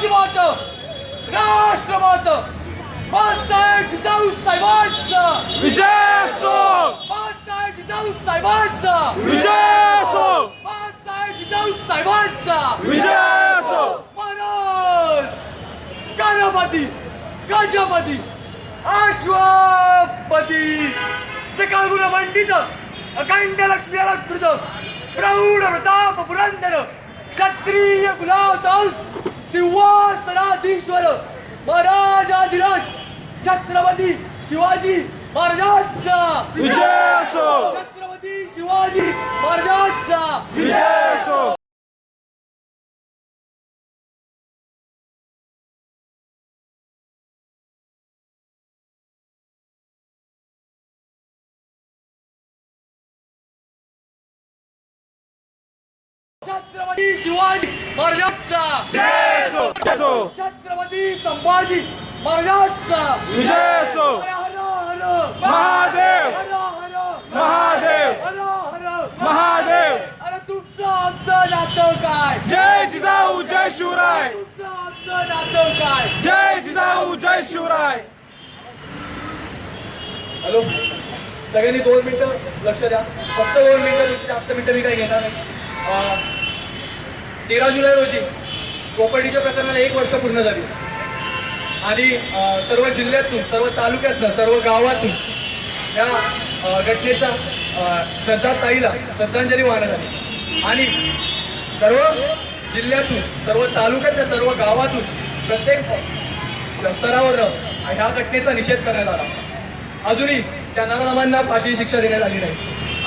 राजमात राष्ट्रमात बाळासाहेब जिजाऊ साहेबांचा. विजय असो बाळासाहेब जिजाऊ साहेबांचा. विजय असो बाळासाहेब जिजाऊ साहेबांचा. विजय असो मनोज गणपती गजपती अश्वपती. सकाळ गुण मंडित अखंड लक्ष्मी अलंकृत प्रौढ प्रताप पुरंदर क्षत्रिय गुलावतांस सिंहासनाधीश्वर महाराजाधिराज छत्रपती शिवाजी महाराजांचा. विजय असो छत्रपती शिवाजी महाराजांचा. विजय असो छत्रपती शिवाजी महाराजांचा असो छत्रपती संभाजी महाराजांचा विजय असो हर हर हर. महादेव. हर हर. महादेव. हर हर. महादेव. अरे तुमचं आमचं नातं काय? जय जिजाऊ जय शिवराय. तुमचं आमचं नातं काय? जय जिजाऊ जय शिवराय. हॅलो. सगळ्यांनी दोन मिनिटं लक्ष द्या. फक्त दोन मिनिटं जास्त मिनिटं मी काही घेणार नाही. अं, तेरा जुलै रोजी प्रॉपर्टीच्या प्रकरणाला एक वर्ष पूर्ण झाली. आणि सर्व जिल्ह्यातून सर्व तालुक्यातनं सर्व गावातून या घटनेचा श्रद्धा ताईला श्रद्धांजली वाहण्यात आली. आणि सर्व जिल्ह्यातून सर्व तालुक्यातल्या सर्व गावातून प्रत्येक स्तरावर ह्या घटनेचा निषेध करण्यात आला. अजूनही त्या नरामांना फाशी शिक्षा देण्यात आली नाही.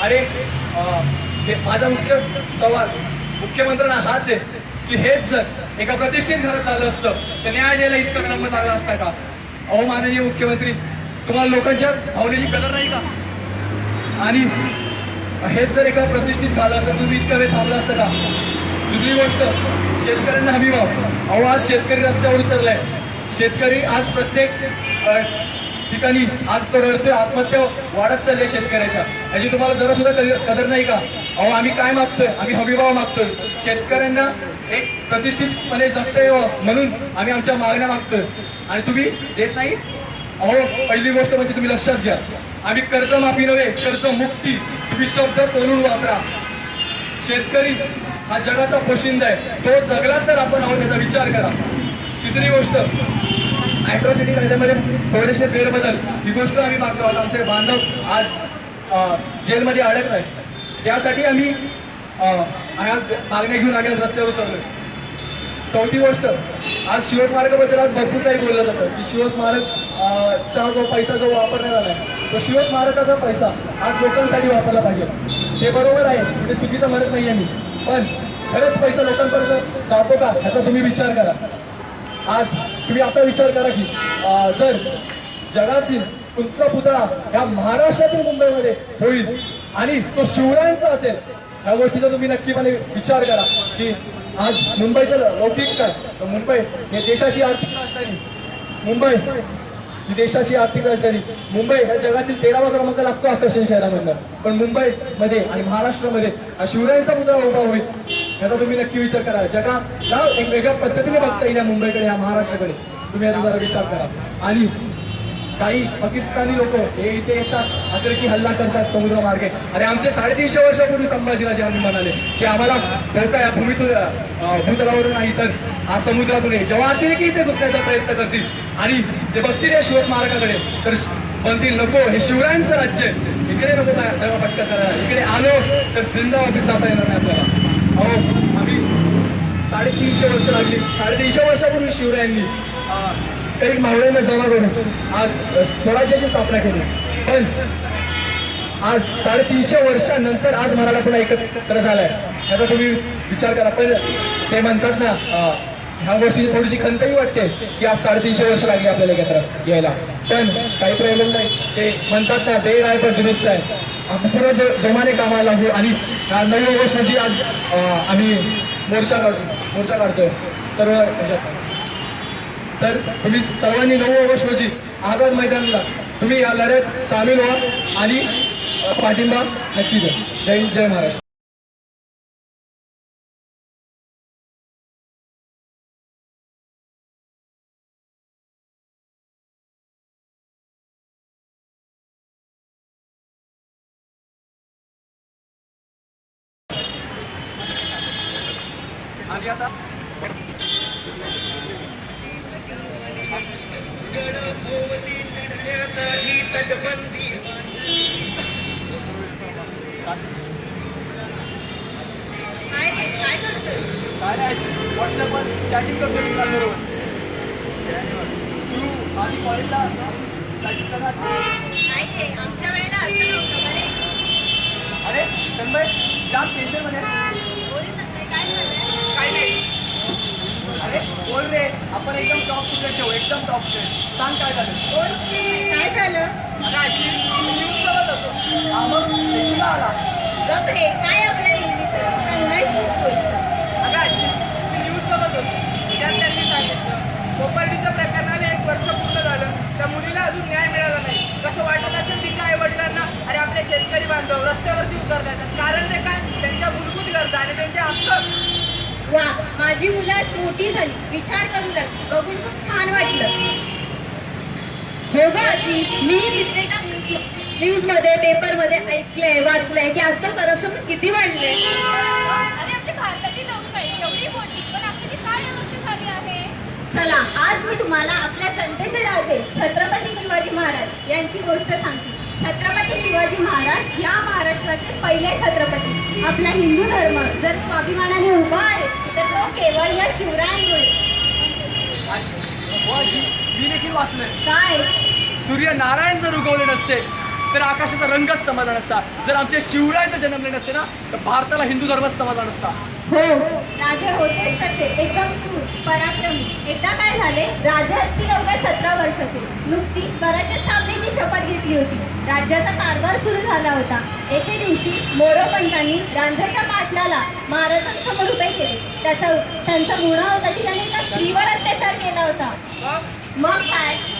अरे माझा मुख्य सवाल मुख्यमंत्र्यांना हाच आहे की हेच जर एका प्रतिष्ठित घरात चाललं असतं तर न्याय द्यायला इतकं विलंब लागला असता का? अहो माननीय मुख्यमंत्री तुम्हाला लोकांच्या भावनेची कदर नाही का? आणि हेच जर एका प्रतिष्ठित झालं असतं तुम्ही इतका वेळ थांबला असतं का? दुसरी गोष्ट शेतकऱ्यांना हमी भाव. अहो आज शेतकरी रस्त्यावर उतरलाय. शेतकरी आज प्रत्येक ठिकाणी आज तो आत्महत्या वाढत चालल्या शेतकऱ्याच्या. याची तुम्हाला जरा सुद्धा कदर कदर नाही का? अहो आम्ही काय मागतोय? आम्ही हमीभाव मागतोय. शेतकऱ्यांना एक प्रतिष्ठितपणे जगता यावं म्हणून आम्ही आमच्या मागण्या मागतोय. आणि तुम्ही देत नाही अहो पहिली गोष्ट म्हणजे तुम्ही लक्षात घ्या. आम्ही कर्जमाफी नव्हे कर्ज मुक्ती तुम्ही शब्द बोलून वापरा. शेतकरी हा जगाचा पोशिंदा आहे. तो जगला तर आपण आहोत याचा विचार करा. तिसरी गोष्ट अॅट्रॉसिटी कायद्यामध्ये थोडेसे फेरबदल ही गोष्ट आम्ही मागतो. आहोत आमचे बांधव आज जेलमध्ये अडकत आहेत. त्यासाठी आम्ही आज मागण्या घेऊन आम्ही आज रस्त्यावर उतरलोय. चौथी गोष्ट आज शिवस्मारकाबद्दल आज भरपूर काही बोललं जातं. की शिवस्मारक चा जो पैसा जो वापरण्यात आला आहे तो शिवस्मारकाचा पैसा आज लोकांसाठी वापरला पाहिजे. ते बरोबर आहे ते चुकीचं म्हणत नाही मी. पण खरंच पैसा लोकांपर्यंत जातो का ह्याचा तुम्ही विचार करा. आज तुम्ही असा विचार करा की जर जगाची तुमचा पुतळा ह्या महाराष्ट्रातील मुंबईमध्ये होईल आणि तो शिवरायांचा असेल ह्या गोष्टीचा तुम्ही नक्कीपणे विचार करा की आज मुंबईचं लौकिक काय? मुंबई हे देशाची आर्थिक राजधानी. मुंबई ही देशाची आर्थिक राजधानी. मुंबई ह्या जगातील तेरावा क्रमांक लागतो आकर्षण शहरामधनं पण मुंबईमध्ये आणि महाराष्ट्रामध्ये हा शिवरायांचा पुतळा उभा होईल. याचा तुम्ही नक्की विचार करा. जगाला एक वेगळ्या पद्धतीने बघता येईल या मुंबईकडे या महाराष्ट्राकडे. तुम्ही याचा जरा विचार करा. आणि काही पाकिस्तानी लोक हे इथे येतात अतिरेकी हल्ला करतात समुद्र मार्गे. आणि आमचे साडेतीनशे वर्षापूर्वी संभाजीराजे आम्ही म्हणाले की आम्हाला धोका या भूमीतून भूतलावरून नाही तर हा समुद्रातून आहे जेव्हा अतिरेकी इथे घुसण्याचा प्रयत्न करतील. आणि ते बघतील या शिवस्मारकाकडे. तर म्हणतील नको हे शिवरायांचं राज्य इकडे नको जा- तेव्हा पटकन करायला इकडे आलो तर जिंदाबाद जाता येणार नाही आपल्याला. आम्ही साडेतीनशे वर्ष लागली. साडेतीनशे वर्षापूर्वी शिवरायांनी काही मावळ्यांना जमा करून आज स्वराज्याची स्थापना केली. पण आज साडेतीनशे वर्षानंतर आज मराठा पुन्हा एकत्र झालाय. याचा तुम्ही विचार करा. पण ते म्हणतात ना ह्या गोष्टीची थोडीशी खंतही वाटते की आज साडेतीनशे वर्ष लागली आपल्याला एकत्र यायला. पण काही प्रॉब्लेम नाही. ते म्हणतात ना देर आहे पण दुरुस्त आहे. आपण जोमाने कामाला आणि ह्या नऊ ऑगस्ट आज आम्ही मोर्चा काढतो मोर्चा काढतोय. सर्व ह्याच्यात. तर तुम्ही सर्वांनी नऊ ऑगस्ट रोजी आझाद मैदानाला तुम्ही या लढ्यात सामील व्हा आणि पाठिंबा नक्की द्या. जय जय महाराष्ट्र. आणि आता काय नाही व्हॉट्सअपवर चॅटिंग करतो मित्रांबरोबर तू आधी कॉलेजला अरे तन्मय जाम टेन्शनमध्ये आहे. बोल ना, काय झालं काय नाही अरे बोल रे आपण एकदम टॉप स्टुडंट ठेवू एकदम टॉप स्टुडंट सांग काय झालं? काय झालं? ॲक्च्युली न्यूज करत होतो. हा मग आला. गप रे काय आपल्या नाही अगं मी न्यूज बघत होतो. त्यात त्यांनी सांगितलं एक वर्ष पूर्ण झालं. त्या मुलीला अजून न्याय मिळाला नाही. कसं वाटत असेल तिच्या आपले शेतकरी बांधव रस्त्यावरती उतरता येतात कारण ते काय त्यांच्या मूलभूत गरजा आणि त्यांचे हक्क वा माझी मुलं मोठी झाली. विचार करू लागली. बघून खूप छान वाटलं. हो ग आजी मी कित्येका न्यूजमध्ये पेपरमध्ये ऐकलंय वाचलंय की आजकाल करप्शन किती वाढलंय. अरे आपली भारताची लोकशाही एवढी मोठी पण आपली काय व्यवस्था झाली आहे? चला आज मी तुम्हाला आपल्या संतेचे राजे छत्रपती शिवाजी महाराज यांची गोष्ट सांगते. छत्रपती शिवाजी महाराज या महाराष्ट्राचे पहिले छत्रपती. आपला हिंदू धर्म जर स्वाभिमानाने उभा आहे तर तो केवळ या शिवरायांमुळे. काय? सूर्य नारायण जर उगवले नसते तर आकाशाचा रंगच समजला नसता जर आमचे शिवराय जर जन्मले नसते ना तर भारताला हिंदू धर्मच समजला नसता हो राजे होतेच तसे एकदम शूर पराक्रमी. एकदा काय झाले? राजा असतील अवघ्या सतरा वर्षाचे नुकतीच शपथ घेतली होती. राज्याचा कारभार सुरू झाला होता. एके दिवशी मोरोपंतांनी गांधीच्या पाटलाला महाराजांसमोर उभे केले. त्याचा त्यांचा गुन्हा होता की त्याने एका स्त्रीवर अत्याचार केला होता. मग काय?